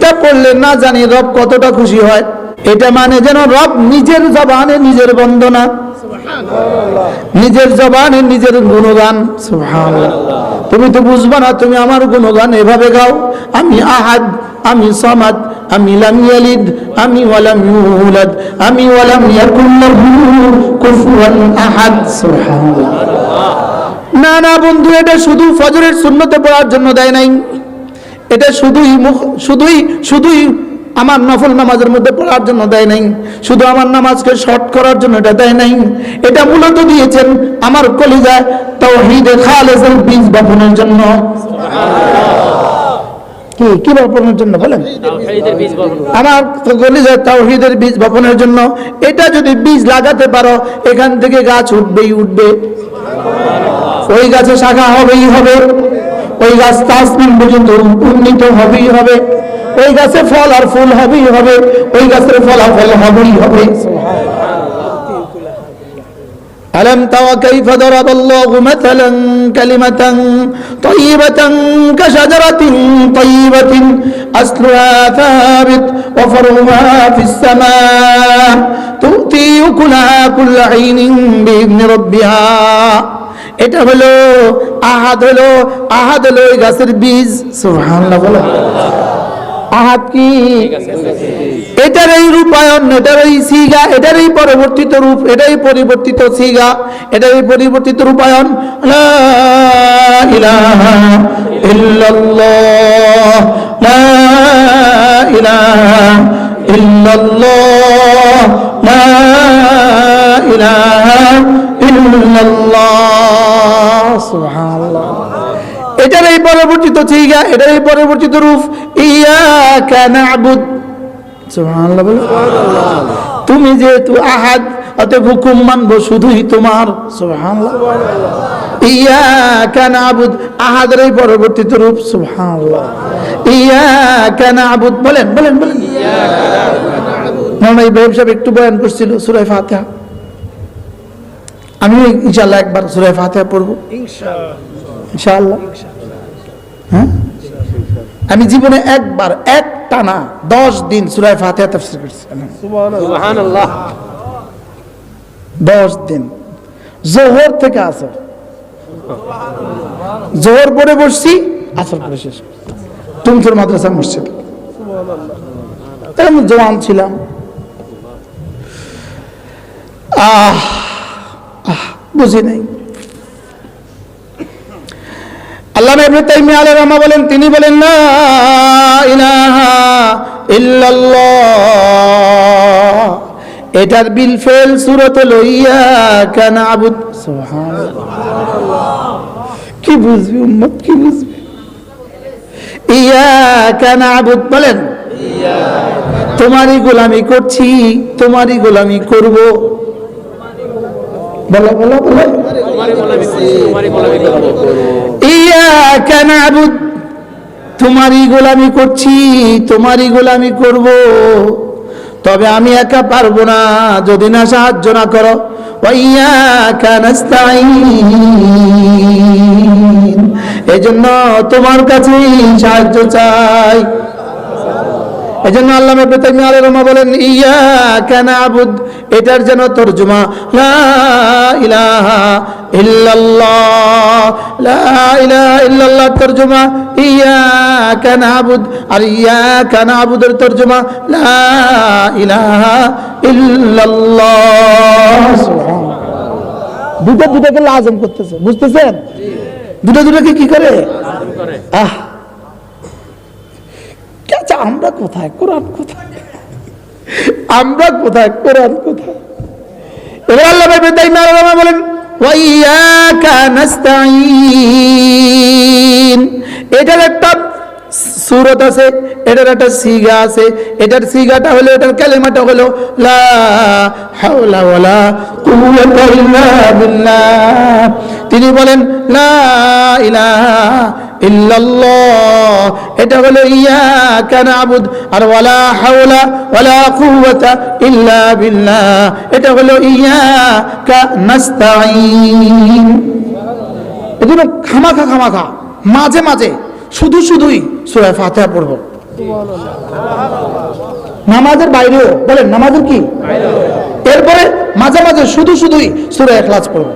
এটা পড়লে না জানি রব কতটা খুশি হয়। এটা মানে যেন রব নিজের জবানে নিজের বন্দনা। নিজের জবানে নিজের গুণগান। তুমি তো বুঝবা না তুমি আমার গুণগান এভাবে গাও। আমি আহাদ আমি সমাদ আমি লাম ইয়ালিদ আমি ওয়ালাম ইউলাদ আমি ওয়ালাম ইয়াকুল লাহু কুফুয়ান আহাদ। সুবহানাল্লাহ। না না বন্ধু এটা শুধু ফজরের সুন্নতে পড়ার জন্য দেয় নাই। এটা শুধুই মুখ- শুধুই শুধুই আমার নফল নামাজের মধ্যে পড়ার জন্য দেয় নাই। শুধু আমার নামাজকে শর্ট করার জন্য এটা দেয় নাই। এটা মূলত দিয়েছেন আমার কলিজায় তাওহীদে খালেসের বীজ বপনের জন্য। কি কি বপনের জন্য বলেন? আমার কলিজায় তাওহীদের বীজ বপনের জন্য। এটা যদি বীজ লাগাতে পারো, এখান থেকে গাছ উঠবেই উঠবে। ওই গাছে শাখা হবেই হবে। ওই গাছ তাসমান পর্যন্ত উন্নীত হবেই হবে ওই গাছে ফল আর ফুল হবেই হবে ওই গাছের ফলাফল হবেই হবে ألم تر كيف ضرب الله مثلا كلمة طيبة كشجرة طيبة أصلها ثابت وفرعها في السماء تؤتي أكلها كل حين بإذن ربها এটা হলো আহাদ হলো আহাদ হলো ওই গাছের বীজ। সুবহানাল্লাহ, বলো। আহাদ কি? এটার এই রূপায়ণ, এটার এই সিগা, এটার এই পরিবর্তিত রূপ এটাই পরিবর্তিত সিগা, এটার এই পরিবর্তিত রূপায়ণ লা ইলাহা ইল্লাল্লাহ ইলাহা ইল্লাল্লাহ লা ইলাহা ইল্লাল্লাহ, সুবহানাল্লাহ। এটার এই পরিবর্তিত সিগা এটার এই পরিবর্তিত রূপ, ইয়াকা না'বুদ সুবহানাল্লাহ বলো। তুমি যেহেতু আহাদ, অতএব হুকুম মানবো শুধুই তোমার, সুবহানাল্লাহ। ইয়াকা না'বুদ আহাদের এই পরবর্তীত রূপ, সুবহানাল্লাহ। ইয়াকা না'বুদ বলেন বলেন বলেন। মামা ইব্রাহিম সাহেব একটু বয়ান করছিল সূরা ফাতিহা। আমি ইনশাআল্লাহ একবার সূরা ফাতিহা পড়ব। ইনশাআল্লাহ। হ্যাঁ? আমি জীবনে একবার এক টানা দশ দিন সুরায় ফাতিহা তাফসীর করছি। দশ দিন। জোহর থেকে আসর। জোহর পরে বসছি আসর করে শেষ তুমসুর মাদ্রাসা মসজিদ। জওয়ান ছিলাম। আহ বুঝি নাই। আল্লাহ ইবনে তাইমিয়া আলাইহিস বলেন, তিনি বলেন না ইলাহা ইল্লাল্লাহ। এটার বিল ফেল সূরত লইয়া কেন আবুদ কি বুঝবি, উম্মত, কি বুঝবি? ইয়া কান আবুদ বলেন, তোমারই গোলামি করছি, তোমারই গোলামি করব। তোমারই গোলামি করছি, তোমারই গোলামি করব। তবে আমি একা পারব না, যদি না সাহায্য না করো। এজন্য তোমার কাছে সাহায্য চাই। এজন্য আল্লাহ বলেন, ইয়াকা নাবুদ এটার যেন তরজমা লা ইলাহা ইল্লাল্লাহ লা ইলাহা ইল্লাল্লাহ তরজমা ইয়াকা নাবুদ আর ইয়াকা নাবুদের তরজমা লা ইলাহা ইল্লাল্লাহ। দুটো দুটোকে লাজম করতেছে বুঝতেছেন? দুটো দুটোকে কি করে? করে। আহ। আচ্ছা আমরা কোথায়? কোরআন কোথায়? আমরা কোথায়? কোরআন কোথায়? এবার আল্লাহ ভাই মারামা বলেন এটার একটা সুরত আছে, এটার একটা সিগা আছে, এটার সিগাটা হলো, এটার কালেমাটা হলো তিনি বলেন, লা ইলাহা ইল্লাল্লাহ। এটা হলো ইয়াকা নাবুদ, আর ওয়ালা হাওলা ইল্লা এটা হলো ইয়াকা নাস্তাইন এজন্য খামাখা খামাখা, মাঝে মাঝে, শুধু শুধুই সূরা ফাতিহা পড়ব। নামাজের বাইরেও, বলেন নামাজের কি? এরপরে মাঝে মাঝে শুধু শুধুই সুরা এখলাস পড়বে।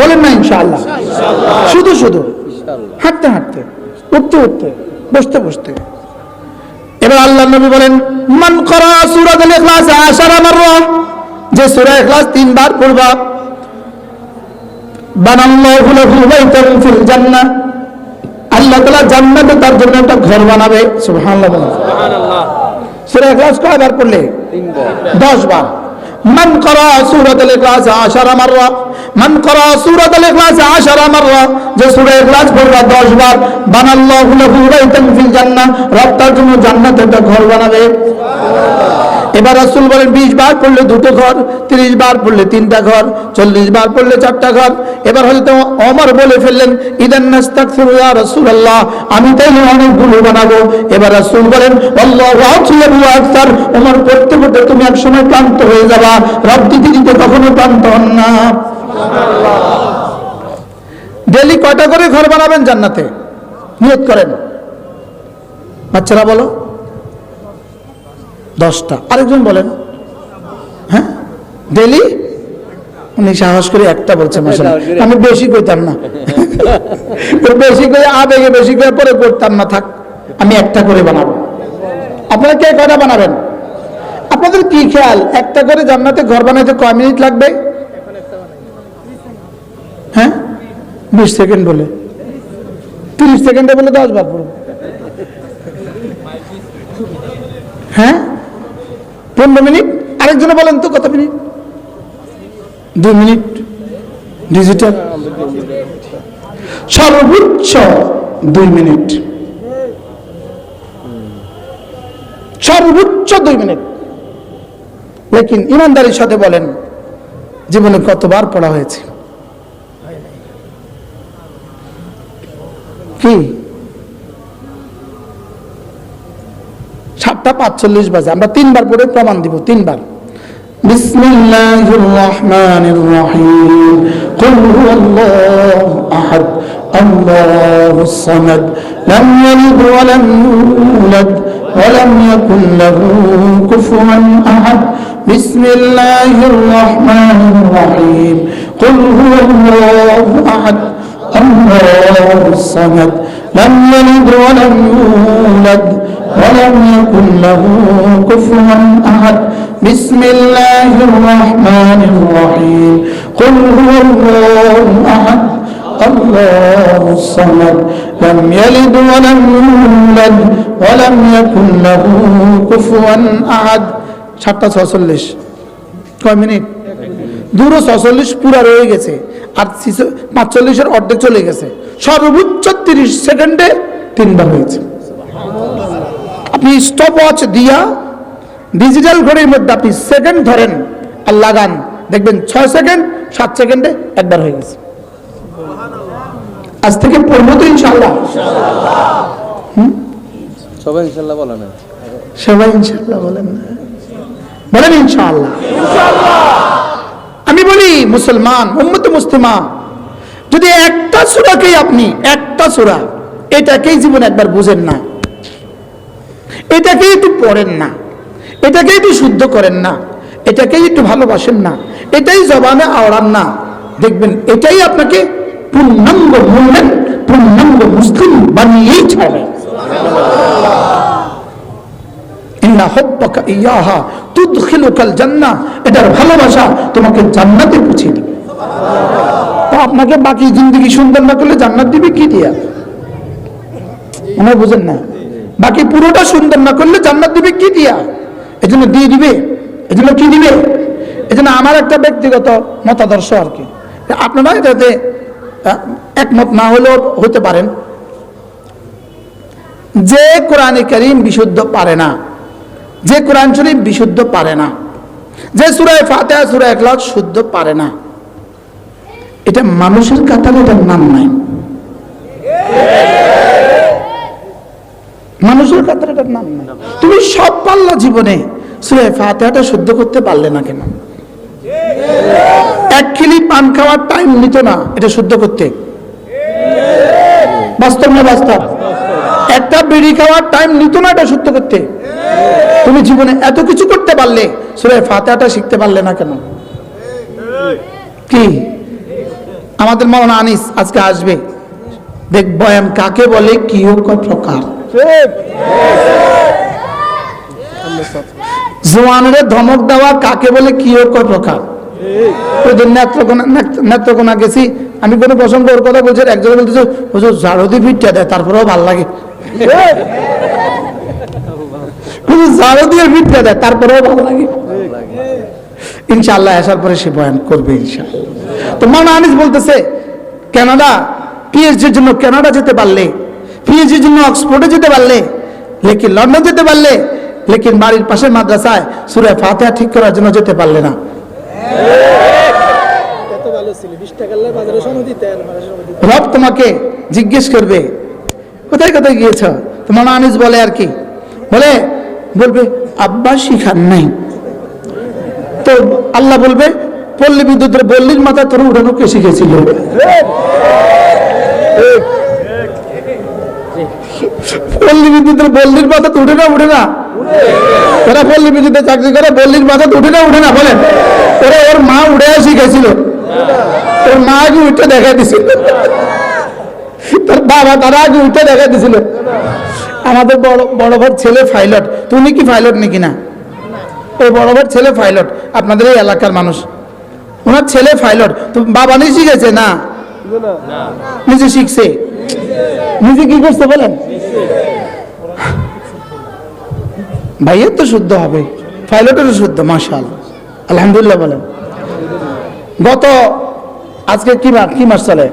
বলেন না ইনশাআল্লাহ? শুধু শুধু। হাঁটতে হাঁটতে। উঠতে উঠতে বসতে বসতে। এবার আল্লাহ নবী বলেন মান করা সূরাতুল ইখলাস আশারা মাররা যে সূরা ইখলাস তিনবার পড়বা। বানাল্লাহু লাহু বাইতান ফিল জান্নাহ। আল্লাহ তাআলা জান্নাতে তার জন্য একটা ঘর বানাবে সুবহানাল্লাহ। বলেন সুবহানাল্লাহ। সূরা ইখলাস কয়বার পড়লে? দশ বার मन करा सूरत इखलास आशारा मर्रा मन करा सूरत इखलास आशारा मर्रा जो सूरह इखलास पढ़गा 10 बार बना अल्लाह लहू बैतन फिल जन्नत रब তার জন্য জান্নাতে একটা ঘর বানাবে সুবহানাল্লাহ এবার রাসূল বলেন 20 বার পড়লে দুটো ঘর 30 বার পড়লে তিনটা ঘর 40 বার পড়লে চারটা ঘর। এবার হয়তো অমর বলে ফেললেন, ইদান নাস্তাগফিরু ইয়া রাসূলুল্লাহ, আমি তাইলে অনেকগুলো বানাবো। এবার রাসূল বলেন, আল্লাহু ওমর পড়তে পড়তে তুমি এক সময় ক্লান্ত হয়ে যাবা। রব দিতে কখনো ক্লান্ত হন না। ডেলি কয়টা করে ঘর বানাবেন জান্নাতে? নিয়ত করেন। বাচ্চারা বলো। দশটা। আরেকজন বলেন। হ্যাঁ? ডেলি উনি সাহস করে একটা বলছে মাসে আমি বেশি কইতাম না। বেশি করে আবেগে বেশি করে পরে করতাম না থাক আমি একটা করে বানাবো। আপনারা কে কয়টা বানাবেন? আপনাদের কি খেয়াল? একটা করে জান্নাতে ঘর বানাইতে কয় মিনিট লাগবে? হ্যাঁ? বিশ সেকেন্ড বলে। তিরিশ সেকেন্ডে বলে দশ বার পড়ব হ্যাঁ? পনেরো মিনিট? আরেকজনে বলেন তো কত মিনিট? দুই মিনিট। ডিজিটাল সর্বোচ্চ দুই মিনিট। সর্বোচ্চ দুই মিনিট। লেকিন ইমানদারির সাথে বলেন, জীবনে কতবার পড়া হয়েছে? কি? সাতটা পাঁচচল্লিশ বাজে আমরা তিনবার পড়ে প্রমাণ দিব তিনবার بسم الله الرحمن الرحيم قل هو الله أحد الله الصمد لم يلد ولم يولد ولم يكن له كفوا أحد بسم الله الرحمن الرحيم قل هو الله أحد الله الصمد لم يلد ولم يولد ولم يكن له كفوا أحد بسم الله الرحمن الرحيم قل هو الله أحد الله الصمد لم يلد ولم يولد ولم يكن له كفوا أحد সাতটা ছচল্লিশ কয় মিনিট দুটো ছচল্লিশ পুরা রয়ে গেছে আর ছিচ- পাঁচচল্লিশের অর্ধেক চলে গেছে সর্বোচ্চ তিরিশ সেকেন্ডে তিনবার হয়েছে আপনি স্টপ ওয়াচ দিয়া ডিজিটাল ঘড়ির মধ্যে আপনি সেকেন্ড ধরেন আর লাগান। দেখবেন ছয় সেকেন্ড সাত সেকেন্ডে একবার হয়ে গেছে। আজ থেকে পড়ব তো ইনশাল্লাহ। সবাই ইনশাল্লাহ বলে না। সবাই ইনশাল্লাহ বলেন না। বলেন ইনশাআল্লাহ আমি বলি মুসলমান উম্মত মুসলিমা যদি একটা সূরাকেই আপনি একটা সূরা এটাকেই জীবন একবার বুঝেন না। এটাকেই একটু পড়েন না। এটাকে একটু শুদ্ধ করেন না। এটাকেই একটু ভালোবাসেন না। এটাই জবানে আওড়ান না। দেখবেন, এটাই আপনাকে পূর্ণাঙ্গ মুমিন পূর্ণাঙ্গ মুসলিম বানিয়েই দিবে। আপনাকে বাকি জিন্দগি সুন্দর না করলে জান্নাত দিবে কি দিয়া? মনে বুঝেন না? বাকি পুরোটা সুন্দর না করলে জান্নাত দিবে কি দিয়া? এজন্য দিয়ে দিবে? এজন্য কি দিবে? এজন্য আমার একটা ব্যক্তিগত মতাদর্শ আর কি। আপনারা এটাতে একমত না হলেও হতে পারেন। যে কোরআনে করিম বিশুদ্ধ পারে না, যে কোরআন শরীফ বিশুদ্ধ পারে না, যে সুরায় ফাতেহা, সুরা একলাস শুদ্ধ পারে না, এটা মানুষের কাতারে এটার নাম নাই। মানুষের কাতারে এটার নাম নাই। তুমি সব পারলা জীবনে। সুরায় ফাতেহাটা শুদ্ধ করতে পারলে না কেন? এক খিলি পান খাওয়ার টাইম নিত না, এটা শুদ্ধ করতে। বাস্তব না বাস্তব? একটা বিড়ি খাওয়ার টাইম নিত না, এটা শুদ্ধ করতে। তুমি জীবনে এত কিছু করতে পারলে সুরে ফাতেহাটা শিখতে পারলে না কেন? কি? আমাদের মাওলানা আনিস আজকে আসবে। দেখ, বয়ান কাকে বলে, কি কয় প্রকার। জোয়ানের ধমক দেওয়া কাকে বলে, কি ও কয় প্রকার? নেত্রকোনা নেত্র- নেত্রকোনা গেছি, আমি কোনো প্রসঙ্গ, ওর কথা বলছি বলতেছে ফিটটা দেয় তারপরেও ভালো লাগে। ইনশাআল্লাহ, আসার পরে সে বয়ান করবে, ইনশাআল্লাহ। তো মানা বলতেছে, কানাডা, পিএইচডির জন্য কানাডা যেতে পারলে পিএইচডির জন্য অক্সফোর্ডে যেতে পারলে লেকিন লন্ডন যেতে পারলে লেকিন বাড়ির পাশের মাদ্রাসায় সুরে ফাতেহা ঠিক করার জন্য যেতে পারলে না। কত ভালো ছিল বিশ টাকা বাজারে সময় দিতে আর বাজারে সময় দিতে রব তোমাকে জিজ্ঞেস করবে কোথায় কোথায় গিয়েছ? তোমার আনিস বলে আর কি। বলে বলবে আব্বা শিখান নাই। তো আল্লাহ বলবে পল্লী বিদ্যুতের বল্লির মাথা তোর উড়ানো কে শিখেছিল? পল্লী বিদ্যুতের বল্লির মাথা উঠে না উঠে না। ওরা পল্লী বিদ্যুতে চাকরি করে বল্লির মাথা উঠে না উঠে না বলেন। ওরা ওর মা উড়ে শিখেছিল। ওর মা আগে উঠে দেখা দিছিল। তোর বাবা তারা আগে উঠে দেখা দিছিল। আমাদের বড় বড় ভাই ছেলে পাইলট তুমি কি পাইলট নাকি না? ওই বড় ভাই ছেলে পাইলট আপনাদের এই এলাকার মানুষ। ওনার ছেলে পাইলট তো বাবা নিয়ে শিখেছে না। নিজে শিখছে? নিজে কি করছে বলেন? ভাইয়ের তো শুদ্ধ হবে। পাইলটেরও শুদ্ধ মাশাল আলহামদুলিল্লাহ বলেন। গত আজকে কি মাস কি মাস চলে?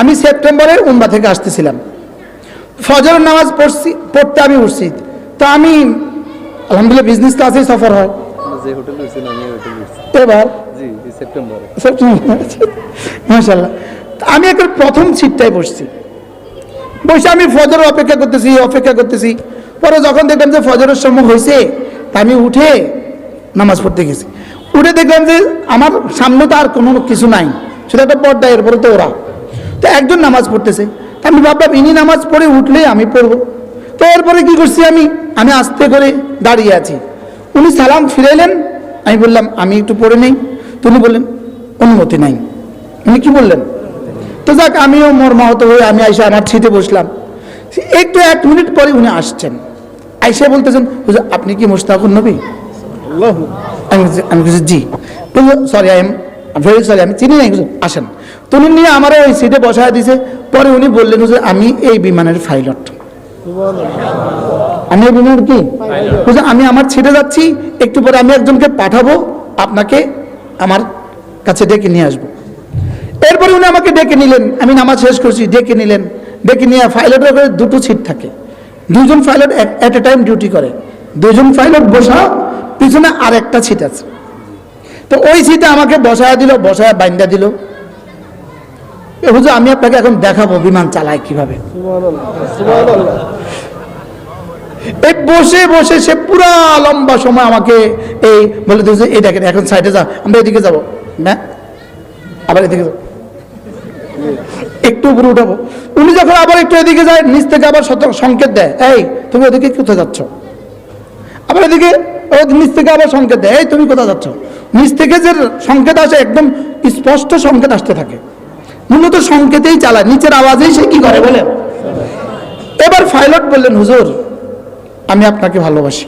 আমি সেপ্টেম্বরের উম্বা থেকে আসতেছিলাম। ফজর নামাজ পড়ছি পড়তে আমি উঠছি। তো আমি আলহামদুলিল্লাহ বিজনেস ক্লাসেই সফর হয়। এবার? মাসাল্লাহ আমি একটা প্রথম সিটটায় বসছি। বসে আমি ফজর অপেক্ষা করতেছি অপেক্ষা করতেছি। পরে যখন দেখলাম যে ফজরের সময় হয়েছে তা আমি উঠে নামাজ পড়তে গেছি। উঠে দেখলাম যে আমার সামনে তো আর কোনো কিছু নাই, শুধু একটা পর্দা, এরপরে তো ওরা তো একজন নামাজ পড়তেছে। আমি ভাবলাম, ইনি নামাজ পড়ে উঠলে আমি পড়ব। তো এরপরে কি করছি আমি? আমি আস্তে করে দাঁড়িয়ে আছি। উনি সালাম ফিরাইলেন। আমি বললাম, আমি একটু পড়ে নেই। তো উনি বললেন, অনুমতি নাই। উনি কি বললেন? তো যাক আমিও মর্মাহত হয়ে আমি আইসা আমার ছিটে বসলাম। একটু এক মিনিট পরে উনি আসছেন। আইসা বলতেছেন আপনি কি মুস্তাকুর নবী? আমি আমি বলছি জি। Sorry I am very sorry আমি চিনি নাই আসেন। তো উনি নিয়ে আমার ওই সিটে বসায় দিছে। পরে উনি বললেন হুজুর আমি এই বিমানের পাইলট আমি এই বিমানের কি? আমি আমার ছেড়ে যাচ্ছি একটু পরে আমি একজনকে পাঠাবো আপনাকে আমার কাছে ডেকে নিয়ে আসব। এরপরে উনি আমাকে ডেকে নিলেন। আমি নামাজ শেষ করছি, ডেকে নিলেন। ডেকে নিয়ে পাইলটের করে দুটো সিট থাকে। দুজন pilot at a time duty করে। দুজন পাইলট বসা, পিছনে আর একটা সিট আছে। তো ওই সিটে আমাকে বসায় দিল, বসায় বাইন্দা দিল। হুজুর, আমি আপনাকে এখন দেখাবো বিমান চালায় কীভাবে। এই বসে বসে সে পুরা লম্বা সময় আমাকে এই বলে দিয়েছে, এই দেখেন, এখন সাইডে যা আমরা এদিকে যাব। না আবার এদিকে যাব। একটু উপরে উঠাবো। উনি যখন আবার একটু এদিকে যায় নিচ থেকে আবার সতর্ক সংকেত দেয়। এই তুমি ওদিকে কোথায় যাচ্ছ? আবার এদিকে নিচ থেকে আবার সংকেত দেয়। এই তুমি কোথায় যাচ্ছ? নিচ থেকে যে সংকেত আসে একদম স্পষ্ট সংকেত আসতে থাকে। মূলত সংকেতেই চালায়। নিচের আওয়াজেই সে কি করে বলে এবার পাইলট বললেন হুজুর আমি আপনাকে ভালোবাসি।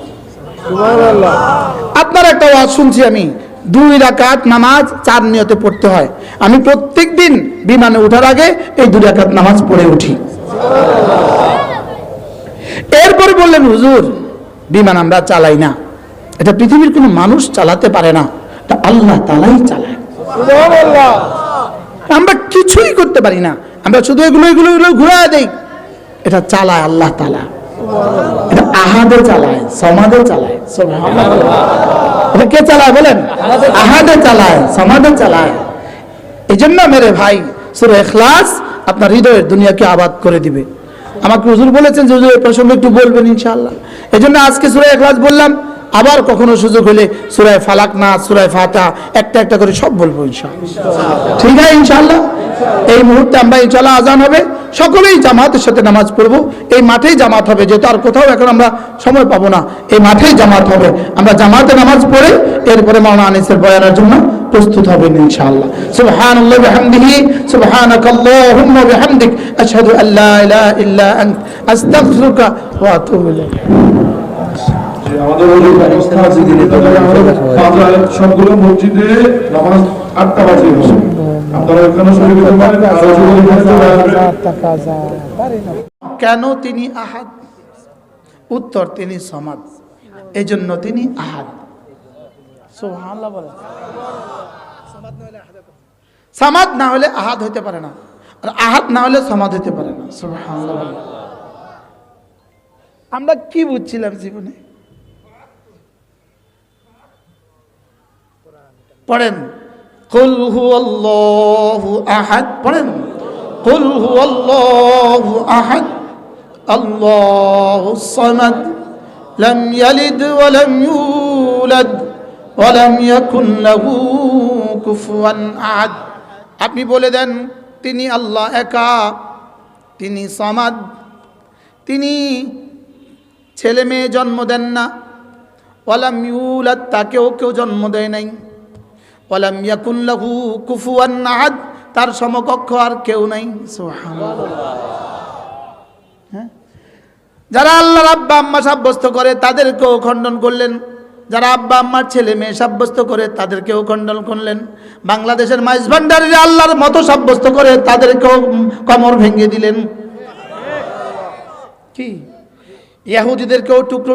আপনার একটা আওয়াজ শুনছি আমি। দুই রাকাত নামাজ চার নিয়তে পড়তে হয়। আমি প্রত্যেক দিন বিমানে ওঠার আগে এই দুই রাকাত নামাজ পড়ে উঠি। এরপরে বললেন হুজুর বিমান আমরা চালাই না। এটা পৃথিবীর কোনো মানুষ চালাতে পারে না। এটা আল্লাহ তালাই চালায়। আমরা কিছুই করতে পারি না। আমরা শুধু এগুলো এগুলো এগুলো ঘুরা দেই। এটা চালায় আল্লাহ তালা। এটা আহাদে চালায় সমাদে চালায়। সুবহানাল্লাহ। কে চালায় বলেন? আহাদে চালায়। সমাদে চালায় এই জন্য মেরে ভাই সুরে এখলাস আপনার হৃদয়ের দুনিয়াকে আবাদ করে দিবে। আমাকে হুজুর বলেছেন যে হুজুর এই প্রসঙ্গে একটু বলবেন ইনশাআল্লাহ। এই জন্য আজকে সুরে এখলাস বললাম আবার কখনো সুযোগ হলে সুরায় ফালাক না সুরায় ফাতা একটা একটা করে সব বলব ইনশাআল্লাহ। ঠিক আছে ইনশাল্লাহ এই মুহূর্তে আমরা ইনশাআল্লাহ আজান হবে। সকলেই জামাতের সাথে নামাজ পড়ব। এই মাঠেই জামাত হবে, যেহেতু আর কোথাও এখন আমরা সময় পাবো না। এই মাঠেই জামাত হবে। আমরা জামাতে নামাজ পড়ে এরপরে মাওলানা আনিসের বয়ানের জন্য প্রস্তুত হবেন ইনশাআল্লাহ। আমাদের সবগুলো মসজিদে নামাজ আটটা বাজে। আপনারা এখানে শরীর পারেন আর যদি এখানে চলে আসবেন কেন তিনি আহাদ? উত্তর তিনি সমাদ। এই জন্য তিনি আহাদ। সামাদ না হলে আহাদ হইতে পারে না। আর আহাদ না হলে সমাদ হইতে পারে না। আমরা কি বুঝছিলাম জীবনে? পড়েন। কুল হুয়াল্লাহু আহাদ, পড়েন। কুল হুয়াল্লাহু আহাদ আল্লাহুস সামাদ। লাম ইয়ালিদ ওয়া লাম ইউলাদ ওয়া লাম ইয়াকুন লাহু কুফুয়ান আহাদ। আপনি বলে দেন, তিনি আল্লাহ একা, তিনি সামাদ। তিনি ছেলে মেয়ে জন্ম দেন না। ওয়ালাম ইউলাদ, তাকেও কেউ জন্ম দেয় নাই। ইয়াকুল্লাহু কুফুয়ান আহাদ, তার সমকক্ষ আর কেউ নাই হ্যাঁ? যারা আল্লাহর আব্বা আম্মা সাব্যস্ত করে, তাদেরকেও খণ্ডন করলেন। যারা আব্বা আম্মার ছেলে মেয়ে সাব্যস্ত করে, তাদেরকেও খণ্ডন করলেন। বাংলাদেশের মাইজ ভান্ডারীরা আল্লাহর মতো সাব্যস্ত করে, তাদেরকেও কমর ভেঙে দিলেন। কি? ইয়াহুদিদেরকেও টুকরো